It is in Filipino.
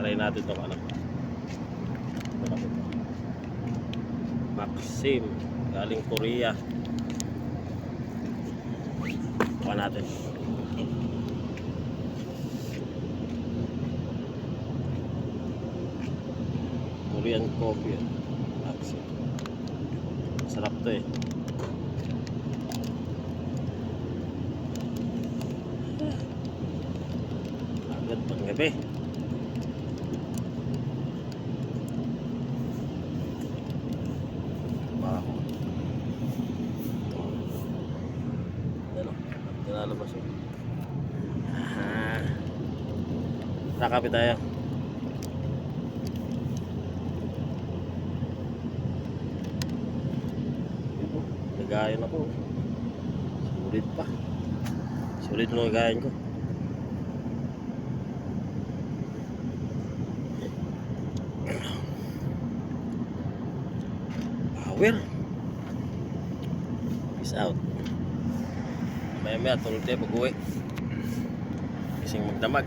Try natin itong ano. Maxim. Galing Korea. Kuha natin. Korean coffee. Maxim. Sarap to eh. Agad pang gabi. Baho. Ano? Nilalabas yun. Ah. Nakapit tayo. Nagayon ako. Sulit pa. Sulit mo nagayon ko. Power. Peace out. Maya maya tulog tayo pag uwi. Kasing magdamag.